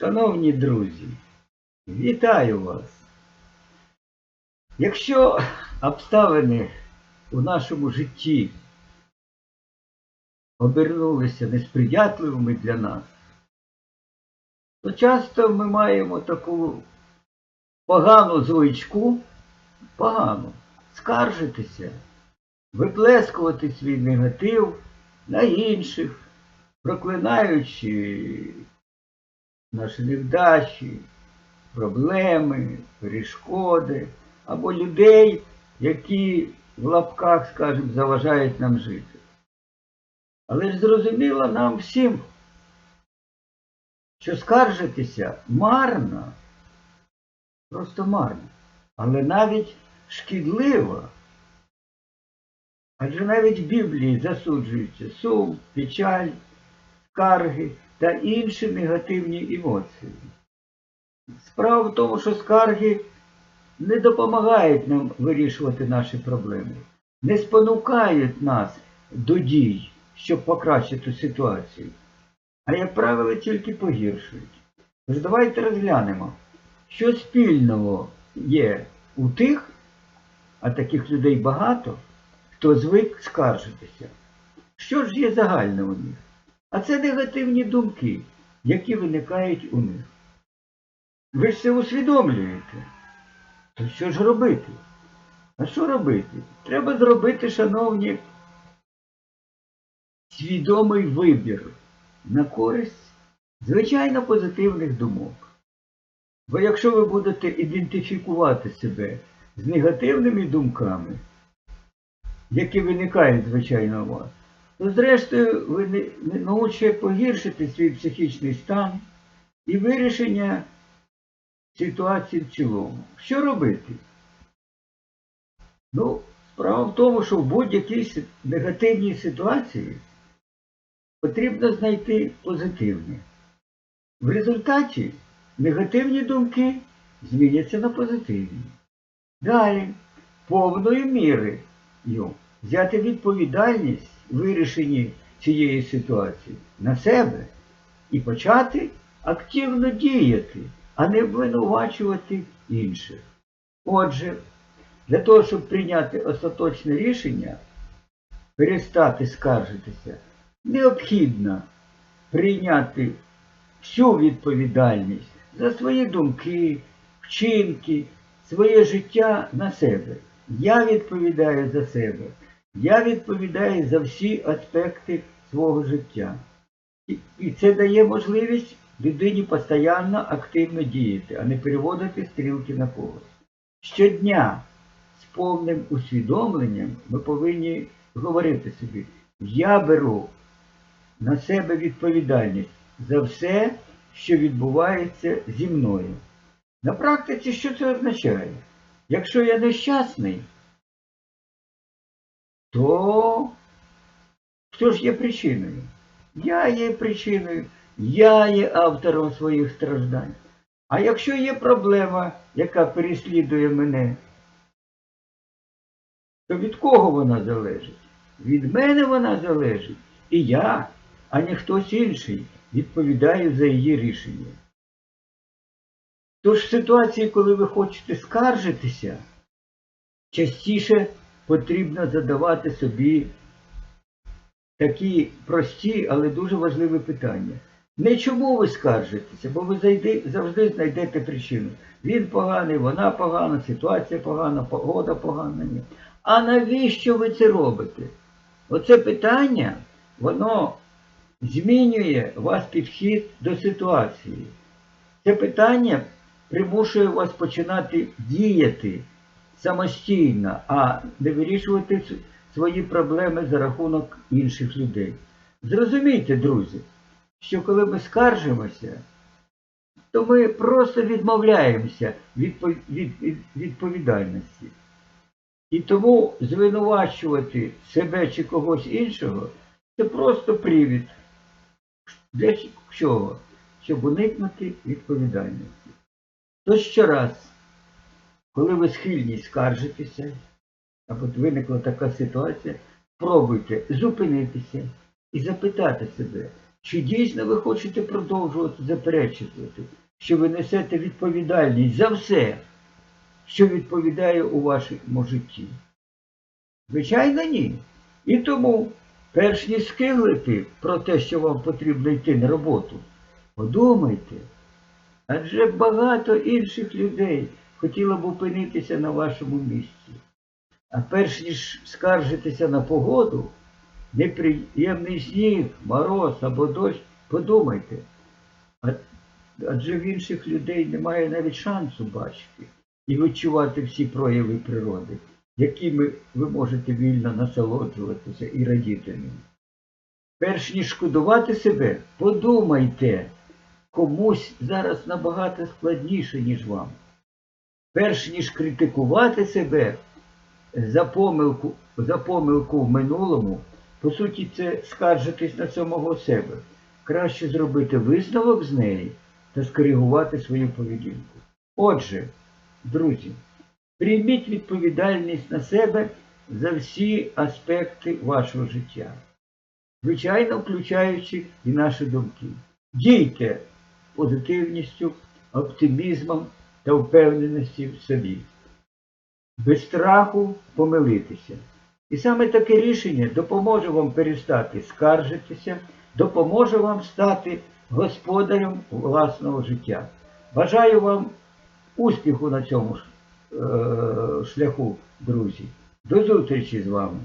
Шановні друзі, вітаю вас! Якщо обставини у нашому житті обернулися несприятливими для нас, то часто ми маємо таку погану звичку, погану, скаржитися, виплескувати свій негатив на інших, проклинаючи наші невдачі, проблеми, перешкоди або людей, які в лапках, скажімо, заважають нам жити. Але ж зрозуміло нам всім, що скаржитися марно, просто марно, але навіть шкідливо. Адже навіть в Біблії засуджуються сум, печаль, скарги та інші негативні емоції. Справа в тому, що скарги не допомагають нам вирішувати наші проблеми, не спонукають нас до дій, щоб покращити ситуацію, а, як правило, тільки погіршують. Тож давайте розглянемо, що спільного є у тих, а таких людей багато, хто звик скаржитися. Що ж є загальне у них? А це негативні думки, які виникають у них. Ви ж це усвідомлюєте. То що ж робити? А що робити? Треба зробити, шановні, свідомий вибір на користь звичайно позитивних думок. Бо якщо ви будете ідентифікувати себе з негативними думками, які виникають, звичайно, у вас, то зрештою ви не, не научите погіршити свій психічний стан і вирішення ситуації в цілому. Що робити? Ну, справа в тому, що в будь-якій негативній ситуації потрібно знайти позитивне. В результаті негативні думки зміняться на позитивні. Далі, повною мірою взяти відповідальність вирішенні цієї ситуації на себе і почати активно діяти, а не обвинувачувати інших. Отже, для того, щоб прийняти остаточне рішення, перестати скаржитися, необхідно прийняти всю відповідальність за свої думки, вчинки, своє життя на себе. Я відповідаю за себе. Я відповідаю за всі аспекти свого життя. І, це дає можливість людині постійно активно діяти, а не переводити стрілки на когось. Щодня з повним усвідомленням ми повинні говорити собі, я беру на себе відповідальність за все, що відбувається зі мною. На практиці що це означає? Якщо я нещасний, то хто ж є причиною? Я є причиною, я є автором своїх страждань. А якщо є проблема, яка переслідує мене, то від кого вона залежить? Від мене вона залежить. І я, а не хтось інший, відповідаю за її рішення. Тож в ситуації, коли ви хочете скаржитися, частіше потрібно задавати собі такі прості, але дуже важливі питання. Не чому ви скаржитеся, бо ви зайди, завжди знайдете причину. Він поганий, вона погана, ситуація погана, погода погана. Ні. А навіщо ви це робите? Оце питання, воно змінює ваш підхід до ситуації. Це питання примушує вас починати діяти самостійно, а не вирішувати свої проблеми за рахунок інших людей. Зрозумійте, друзі, що коли ми скаржимося, то ми просто відмовляємося від, від, від відповідальності. І тому звинувачувати себе чи когось іншого це просто привід. Для чого? Щоб уникнути відповідальності. Тож щораз, коли ви схильні скаржитися, або виникла така ситуація, пробуйте зупинитися і запитати себе, Чи дійсно ви хочете продовжувати заперечувати, що ви несете відповідальність за все, що відповідає у вашому житті? Звичайно, ні. І тому, перш ніж скиглити про те, що вам потрібно йти на роботу, подумайте, адже багато інших людей хотіло б опинитися на вашому місці. А перш ніж скаржитися на погоду, неприємний сніг, мороз або дощ, подумайте. Адже в інших людей немає навіть шансу бачити і відчувати всі прояви природи, якими ви можете вільно насолоджуватися і радіти ним. Перш ніж шкодувати себе, подумайте, комусь зараз набагато складніше, ніж вам. Перш ніж критикувати себе за помилку, за помилку в минулому, по суті, це скаржитись на самого себе. Краще зробити висновок з неї та скоригувати свою поведінку. Отже, друзі, прийміть відповідальність на себе за всі аспекти вашого життя, звичайно, включаючи і наші думки. Дійте позитивністю, оптимізмом та впевненості в собі. Без страху помилитися. І саме таке рішення допоможе вам перестати скаржитися, допоможе вам стати господарем власного життя. Бажаю вам успіху на цьому е, шляху, друзі. До зустрічі з вами.